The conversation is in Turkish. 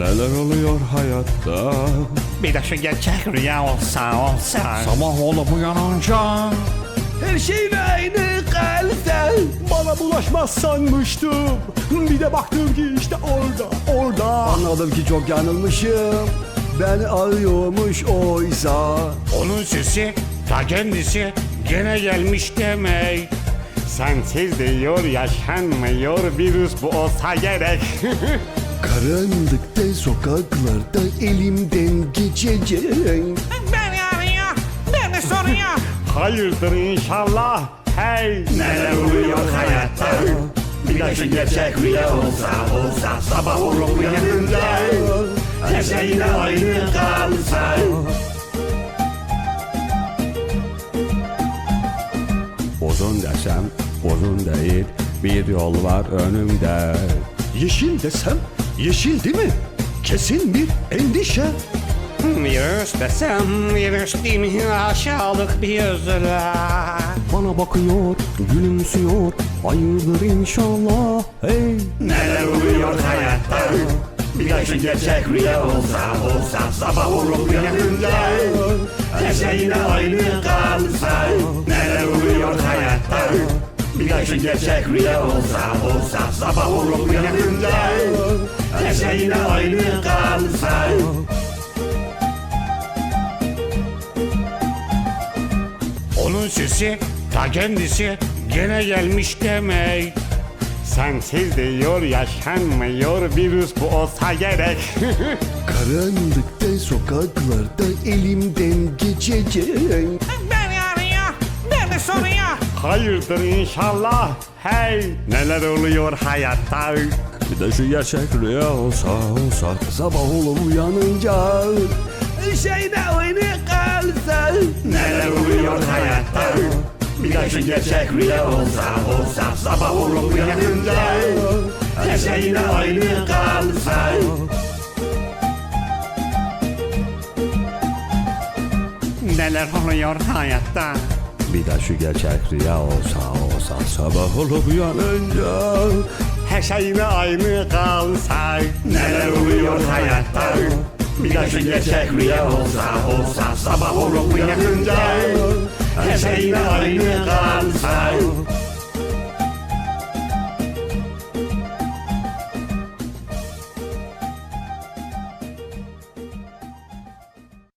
Neler oluyor hayatta? Bir de şu gerçek rüya olsa olsa. Sabah olup uyanınca Her şeyin aynı kalsa Bana bulaşmaz sanmıştım Bir de baktım ki işte orada orada. Anladım ki çok yanılmışım. Ben arıyormuş oysa. Onun sesi ta kendisi gene gelmiş demek. Sensiz diyor yaşanmıyor virüs bu olsa gerek Karanlıkta sokaklarda elimden geçecek Beni arıyor, beni soruyor Hayırdır inşallah? Hey! Neler oluyor hayatta? Bir de şu gerçek rüya olsa olsa Sabah olup uyanınca. Her şey yine aynı kalsa. Uzun desem uzun değil Bir yol var önümde. Yeşil desem yeşil değil mi? Kesin bir endişe. Virüs desem virüs değil mi? Aşağılık bir yüzler Bana bakıyor gülümsüyor Hayırdır inşallah hey. Neler oluyor hayatta? Bir de şu gerçek rüya olsa olsa Sabah olup uyanınca. Her şey yine aynı kalsa Neler oluyor hayatta? Bir de şu gerçek rüya olsa olsa Sabah olup uyanınca Her şey yine aynı kalsa Onun sesi ta kendisi gene gelmiş demek. Sensiz diyor yaşanmıyor virüs bu olsa gerek. Karanlıkta sokaklarda elimden geçecek Hayırdır inşallah. Hey Neler oluyor hayatta? Bir de şu gerçek rüya olsa olsa. Sabah olup uyanınca Her şey de aynı kalsa. Neler oluyor hayatta? Bir de şu gerçek rüya olsa olsa. Sabah olup uyanınca Her şey yine aynı kalsa. Neler oluyor hayatta Bir de şu gerçek rüya olsa olsa Sabah olup uyanınca Her şey yine aynı kalsa. Neler oluyor hayatta? Bir de şu gerçek rüya olsa olsa Sabah olup uyanınca Her şey yine aynı kalsa